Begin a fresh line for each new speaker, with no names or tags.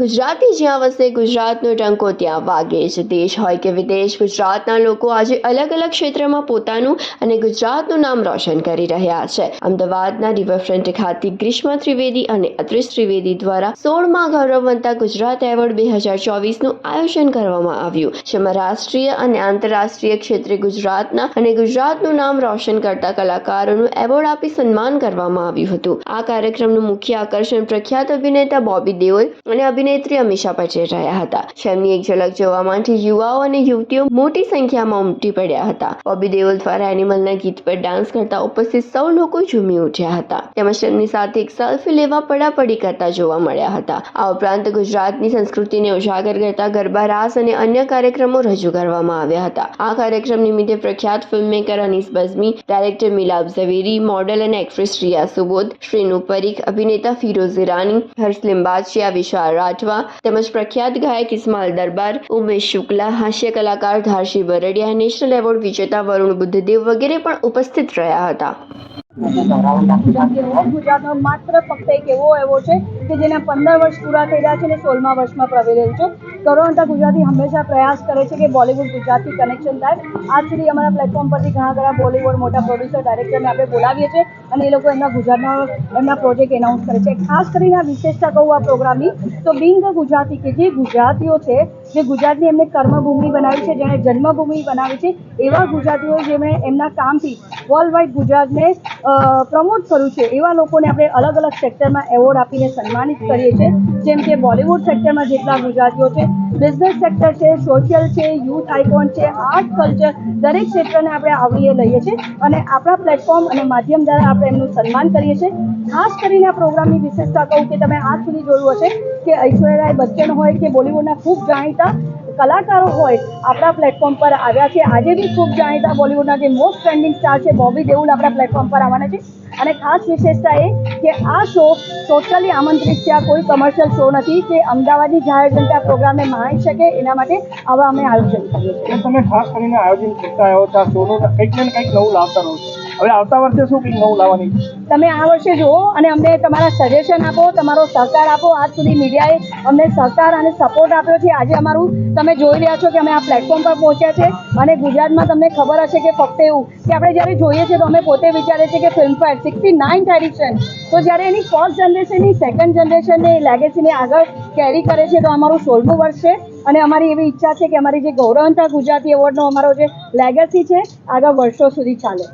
ગુજરાતી જ્યાં વસે, ગુજરાતનો ટંકો ત્યાં વાગે. છે દેશ હોય કે વિદેશ, ગુજરાતના લોકો આજે અલગ અલગ ક્ષેત્રમાં પોતાનું અને ગુજરાતનું નામ રોશન કરી રહ્યા છે. અમદાવાદના રિવરફ્રન્ટ ખાતે ગ્રીષ્મા ત્રિવેદી અને અત્રિશ ત્રિવેદી દ્વારા સોળમાં ગૌરવવંતા ગુજરાત એવોર્ડ બે હજાર ચોવીસનું આયોજન કરવામાં આવ્યું, જેમાં રાષ્ટ્રીય અને આંતરરાષ્ટ્રીય ક્ષેત્રે ગુજરાતના અને ગુજરાતનું નામ રોશન કરતા કલાકારોનું એવોર્ડ આપી સન્માન કરવામાં આવ્યું હતું. આ કાર્યક્રમનું મુખ્ય આકર્ષણ પ્રખ્યાત અભિનેતા બોબી દેઓલ અને અભિનેત્રી અમીષા પટેલ રહ્યા હતા. જેમની એક ઝલક જોવા માટે યુવાઓ અને યુવતીઓ મોટી સંખ્યામાં ઉમટી પડ્યા હતા. બોબી દેઓલ દ્વારા એનિમલના ગીત પર ડાન્સ કરતા ઉપસ્થિત સૌ લોકો ઝૂમી ઉઠ્યા હતા. તેમજ તેમની સાથે એક સેલ્ફી લેવા પડાપડી કરતા જોવા મળ્યા હતા. આ ઉપરાંત ગુજરાતની સંસ્કૃતિને ઉજાગર કરતા ગરબા, રાસ અને અન્ય કાર્યક્રમો રજૂ કરવામાં આવ્યા હતા. આ કાર્યક્રમ નિમિત્તે પ્રખ્યાત filmmaker Anees Bazmee, director Milap Zaveri, model અને એક્ટ્રેસ રિયા સુબોધ, શ્રીનુ પરીખ, અભિનેતા ફિરોઝ ઈરાની હર્ષ લિંબાચિયા, વિશાલ રાઠવા તેમજ પ્રખ્યાત ગાયક ઇસ્માલ દરબાર, ઉમેશ શુક્લા, હાસ્ય કલાકાર ધારશી બરડિયા નેશનલ એવોર્ડ વિજેતા વરુણ બુદ્ધદેવ વગેરે પણ ઉપસ્થિત રહ્યા હતા.
ગુજરાત ગુજરાતનો માત્ર ફક્ત એક એવો એવોર્ડ છે કે જેના પંદર વર્ષ પૂરા થઈ રહ્યા છે અને સોળમા વર્ષમાં પ્રવેશ છે. કરોડતા ગુજરાતી હંમેશા પ્રયાસ કરે છે કે બોલિવૂડ ગુજરાતથી કનેક્શન થાય. આજ સુધી અમારા પ્લેટફોર્મ પરથી ઘણા ઘણા બોલિવૂડ મોટા પ્રોડ્યુસર ડાયરેક્ટરને આપણે બોલાવીએ છીએ. અને એ લોકો એમના ગુજરાતમાં એમના પ્રોજેક્ટ એનાઉન્સ કરે છે. ખાસ કરીને આ વિશેષતા કહું આ પ્રોગ્રામની તો બિંગ ગુજરાતી કે જે ગુજરાતીઓ છે, જે ગુજરાતની એમને કર્મભૂમિ બનાવી છે, જેણે જન્મભૂમિ બનાવી છે, એવા ગુજરાતીઓ જેમણે એમના કામથી વર્લ્ડ વાઇડ ગુજરાતને પ્રમોટ કર્યું છે, એવા લોકોને આપણે અલગ અલગ સેક્ટરમાં એવોર્ડ આપીને સન્માનિત કરીએ છીએ. જેમ કે બોલિવૂડ સેક્ટરમાં જેટલા ગુજરાતીઓ છે બિઝનેસ સેક્ટર છે, સોશિયલ છે, યુથ આઇકોન છે, આર્ટ કલ્ચર દરેક ક્ષેત્રને આપણે આવરીએ લઈએ છીએ અને આપણા પ્લેટફોર્મ અને માધ્યમ દ્વારા આપણે એમનું સન્માન કરીએ છીએ. ખાસ કરીને આ પ્રોગ્રામની વિશેષતા કહું કે તમે આજ સુધી જોયું હશે કે ઐશ્વર્યા રાય બચ્ચન હોય કે બોલિવૂડના ખૂબ જાણીતા કલાકારો હોય આપણા પ્લેટફોર્મ પર આવ્યા છે. આજે બી ખૂબ જાણીતા બોલિવૂડના જે મોસ્ટ ટ્રેન્ડિંગ સ્ટાર છે બોબી દેઉલ આપણા પ્લેટફોર્મ પર આવવાના છે. અને ખાસ વિશેષતા એ કે આ શો ટોટલી આમંત્રિત છે. આ કોઈ કમર્શિયલ શો નથી કે અમદાવાદની જાહેર જનતા પ્રોગ્રામને માણી શકે એના માટે આવા અમે આયોજન કરીએ છીએ.
તમે ખાસ કરીને આયોજન કરતા આવ્યો છો આ શોનું કંઈક ને કંઈક નવું લાવતા રહો છો. હવે આવતા વર્ષે શું કંઈક નવું લાવવાની?
તમે આ વર્ષે જુઓ અને અમને તમારા સજેશન આપો, તમારો સહકાર આપો. આજ સુધી મીડિયાએ અમને સહકાર અને સપોર્ટ આપ્યો છે. આજે અમારું તમે જોઈ રહ્યા છો કે અમે આ પ્લેટફોર્મ પર પહોંચ્યા છે અને ગુજરાતમાં તમને ખબર હશે કે ફક્ત એવું કે આપણે જ્યારે જોઈએ છીએ તો અમે પોતે વિચારીએ છીએ કે ફિલ્મફેર સિક્સટી નાઇન્થ એડિશન તો જ્યારે એની ફર્સ્ટ જનરેશનની સેકન્ડ જનરેશનને લેગેસીને આગળ કેરી કરે છે તો અમારું સોળમું વર્ષ છે અને અમારી એવી ઈચ્છા છે કે અમારી જે ગૌરવંતા ગુજરાતી એવોર્ડનો અમારો જે લેગસી છે, આગળ વર્ષો સુધી ચાલે.